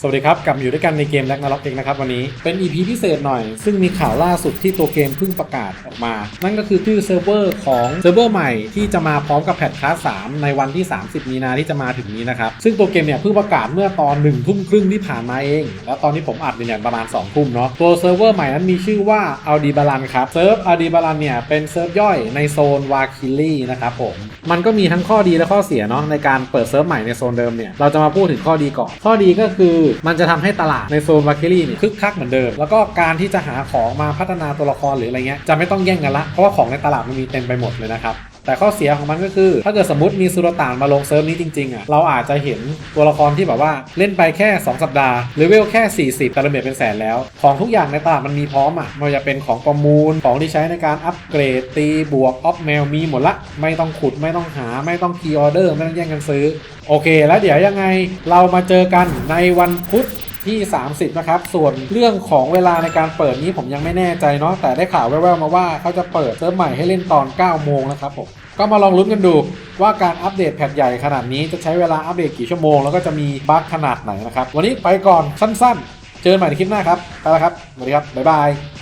สวัสดีครับ กลับมาอยู่ด้วยกันในเกมแล็กนาล็อกเองนะครับวันนี้เป็น EP พิเศษหน่อย ซึ่งมีข่าวล่าสุดที่ตัวเกมเพิ่งประกาศออกมา นั่นก็คือชื่อเซิร์ฟเวอร์ของเซิร์ฟเวอร์ใหม่ที่จะมาพร้อมกับแพทคลาส3ในวันที่ 30 มีนาที่จะมาถึงนี้นะครับ ซึ่งตัวเกมเนี่ยเพิ่งประกาศเมื่อตอน1ทุ่มครึ่งที่ผ่านมาเอง แล้วตอนนี้ผมอัดเนี่ยประมาณ2ทุ่มเนาะตัวเซิร์ฟเวอร์ใหม่นั้นมีชื่อว่าอัลดีบาลันครับเซิร์ฟอัลดีบาลันเนี่ยเป็นเซิร์ฟย่อยในโซนวาคิลี่นะครับผมมันก็มีทั้งข้อดีและข้อเสียเนาะในการเปิดเซิร์ฟใหม่ในโซนเดิมเนี่ยเราจะมาพูดถึงข้อดีก่อนข้อดีก็คือมันจะทำให้ตลาดในโซนวาเคิลี่เนี่ยคึกคักเหมือนเดิม แล้วก็การที่จะหาของมาพัฒนาตัวละครหรืออะไรเงี้ยจะไม่ต้องแย่งกันละ เพราะว่าของในตลาดมันมีเต็มไปหมดเลยนะครับ แต่ข้อเสียของมันก็คือ ถ้าเกิดสมมติมีสุลต่านมาลงเซิร์ฟนี้จริงๆอะเราอาจจะเห็นตัวละครที่แบบว่าเล่นไปแค่ 2 สัปดาห์เลเวลแค่ 40แต่ระเบียบเป็นแสนแล้ว ของทุกอย่างในตลาดมันมีพร้อมอะไมันจะเป็นของประมูลของที่ใช้ในการอัปเกรดตีบวกออฟแมวมีหมดละ ไม่ต้องขุดไม่ต้องหาไม่ต้องคีย์ออเดอร์ไม่ต้องแย่งกันซื้อ โอเค แล้วเดี๋ยวยังไงเรามาเจอกันในวันพุธ ที่ 30 นะครับ ส่วนเรื่องของเวลาในการเปิดนี้ผมยังไม่แน่ใจเนาะแต่ได้ข่าวแว่วๆมาว่าเขาจะเปิดเซิร์ฟใหม่ให้เล่นตอน 9 โมงนะครับผมก็มาลองลุ้นกันดูว่าการอัปเดตแพทใหญ่ขนาดนี้จะใช้เวลาอัปเดตกี่ชั่วโมงแล้วก็จะมีบั๊กขนาดไหนนะครับวันนี้ไปก่อนสั้นๆ เจอกันใหม่ในคลิปหน้าครับไปแล้วครับสวัสดีครับบ๊ายบาย